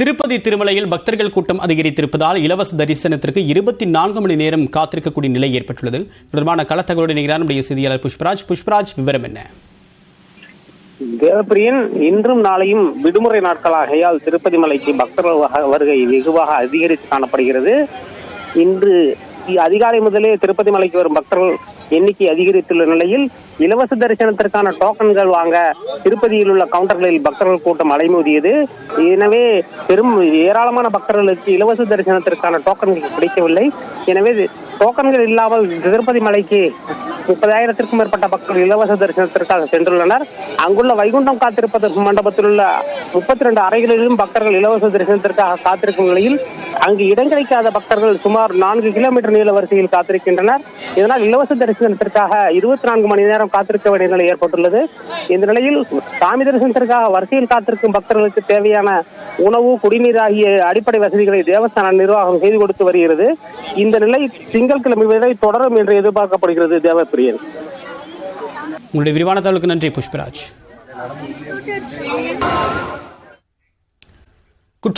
திருப்பதி திருமலையில் பக்தர்கள் கூட்டம் அதிகரித்திருப்பதால் இலவச தரிசனத்திற்கு இருபத்தி நான்கு மணி நேரம் காத்திருக்கக்கூடிய நிலை ஏற்பட்டுள்ளது. தொடர்பான களத்தகவலுடன் இணைகிறார் நம்முடைய செய்தியாளர் புஷ்பராஜ். புஷ்பராஜ் விவரம் என்ன? தேவப்பிரியன் இன்றும் நாளையும் விடுமுறை நாட்களாகையால் திருப்பதி மலைக்கு பக்தர்கள் வருகை வெகுவாக அதிகரித்து காணப்படுகிறது. இன்று அதிகாலை முதலே திருப்பதி மலைக்கு வரும் பக்தர்கள் எண்ணிக்கை அதிகரித்துள்ள நிலையில் இலவச தரிசனத்திற்கான டோக்கன்கள் வாங்க திருப்பதியில் உள்ள கவுண்டர்களில் பக்தர்கள் கூட்டம் அலைமோதியது. எனவே பெரும் ஏராளமான பக்தர்களுக்கு இலவச தரிசனத்திற்கான டோக்கன்கள் கிடைக்கவில்லை. எனவே டோக்கன்கள் இல்லாமல் திருப்பதி மலைக்கு முப்பதாயிரத்திற்கும் மேற்பட்ட பக்தர்கள் இலவச தரிசனத்திற்காக சென்றுள்ளனர். அங்குள்ள வைகுண்டம் காத்திருப்பதற்கு மண்டபத்தில் உள்ள முப்பத்தி ரெண்டு அறைகளிலும் பக்தர்கள் இலவச தரிசனத்திற்காக காத்திருக்கும் நிலையில் அங்கு இடம் கிடைக்காத பக்தர்கள் சுமார் நான்கு கிலோமீட்டர் நீள வரிசையில் காத்திருக்கின்றனர். இதனால் இலவச தரிசனத்திற்காக இருபத்தி நான்கு மணி நேரம் காத்திருக்க வேண்டிய நிலை ஏற்பட்டுள்ளது. இந்த நிலையில் சாமி தரிசனத்திற்காக வரிசையில் காத்திருக்கும் பக்தர்களுக்கு தேவையான உணவு குடிநீர் ஆகிய அடிப்படை வசதிகளை தேவஸ்தான நிர்வாகம் செய்து கொடுத்து வருகிறது. இந்த நிலை திங்கட்கிழமை வரை தொடரும் என்று எதிர்பார்க்கப்படுகிறது தேவப்பிரியன் உங்களுடைய விரிவான தகவலுக்கு நன்றி புஷ்பராஜ்.